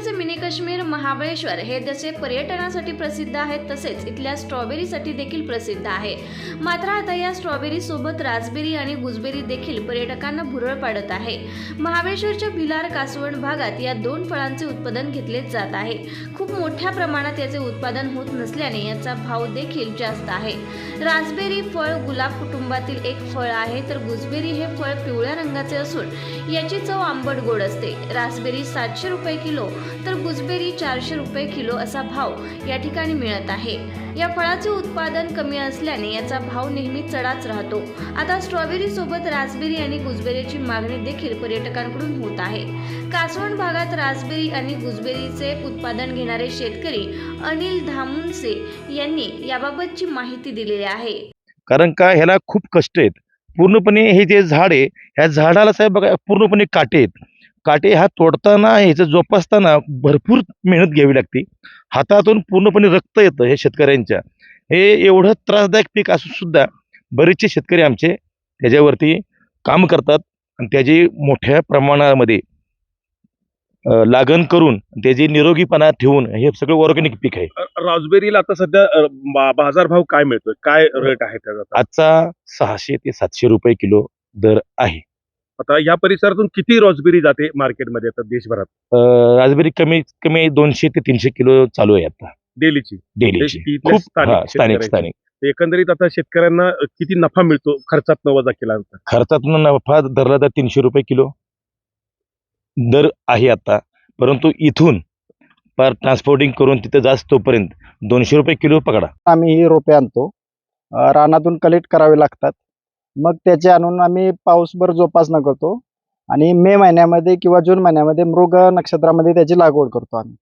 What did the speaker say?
महाराष्ट्राचे मिनी काश्मीर महाबळेश्वर हे जसे पर्यटनासाठी प्रसिद्ध आहेत तसेच इथल्या स्ट्रॉबेरीसाठी देखील प्रसिद्ध आहे. मात्र आता या स्ट्रॉबेरी सोबत रासबेरी आणि गुजबेरी देखील पर्यटकांना भुरळ पाडत आहे. महाबळेश्वरच्या भिलार कासवण भागात या दोन फळांचे उत्पादन घेतले जात आहे. खूप मोठ्या प्रमाणात याचे उत्पादन होत नसल्याने याचा भाव देखील जास्त आहे. रासबेरी फळ गुलाब कुटुंबातील एक फळ आहे तर गुजबेरी हे फळ पिवळ्या रंगाचे असून याची चव आंबट गोड असते. रासबेरी सातशे रुपये किलो तर गुजबेरी चारशे रुपये किलो असा भाव या ठिकाणी मिळत आहे. या फळाचे उत्पादन कमी असल्याने याचा भाव नेहमी चढाच राहतो. आता स्ट्रॉबेरी सोबत रासबेरी आणि गुजबेरीची मागणी देखील पर्यटकांकडून होत आहे. कासवण भागात रासबेरी आणि गुजबेरीचे उत्पादन घेणारे शेतकरी अनिल धामुनसे यांनी याबाबतची माहिती दिलेली आहे. कारण का ह्याला खूप कष्ट आहेत. पूर्णपणे हे जे झाड आहे ह्या झाडाला साहेब बघा पूर्णपणे काटे आहेत. काटे हा तोडताना ह्याचं जोपासताना भरपूर मेहनत घ्यावी लागते. हातातून पूर्णपणे रक्त येतं हे शेतकऱ्यांच्या. हे एवढं त्रासदायक पीक असून सुद्धा बरेचसे शेतकरी आमचे त्याच्यावरती काम करतात आणि त्याची मोठ्या प्रमाणामध्ये लागण करून त्याची निरोगीपणा ठेवून हे सगळं ऑर्गॅनिक पीक आहे. राजबेरीला आता सध्या बाजारभाव काय मिळतोय? काय रेट आहे त्याचा? आजचा सहाशे ते सातशे रुपये किलो दर आहे. आता या परिसरातून किती रॉसबेरी जाते मार्केटमध्ये आता देशभरात? राजबेरी कमी कमी दोनशे ते तीनशे किलो चालू आहे आता. डेलीची. डेलीची. इथल्या खूप स्थानिक हा, स्थानिक शेतकऱ्यांची. स्थानिक एकंदरीत आता शेतकऱ्यांना किती नफा मिळतो खर्चात वजा केल्यानंतर? खर्चातून नफा धरला तर तीनशे रुपये किलो दर आहे आता. परंतु इथून पर ट्रान्सपोर्टिंग करून तिथं जास्त तोपर्यंत दोनशे रुपये किलो पकडा. आम्ही ही रोपे आणतो. अ, रानातून कलेक्ट करावे लागतात. मग त्याचे आणून आम्ही पाऊसभर जोपासना करतो. आणि मे महिन्यामध्ये किंवा जून महिन्यामध्ये मृग नक्षत्रामध्ये त्याची लागवड करतो आम्ही.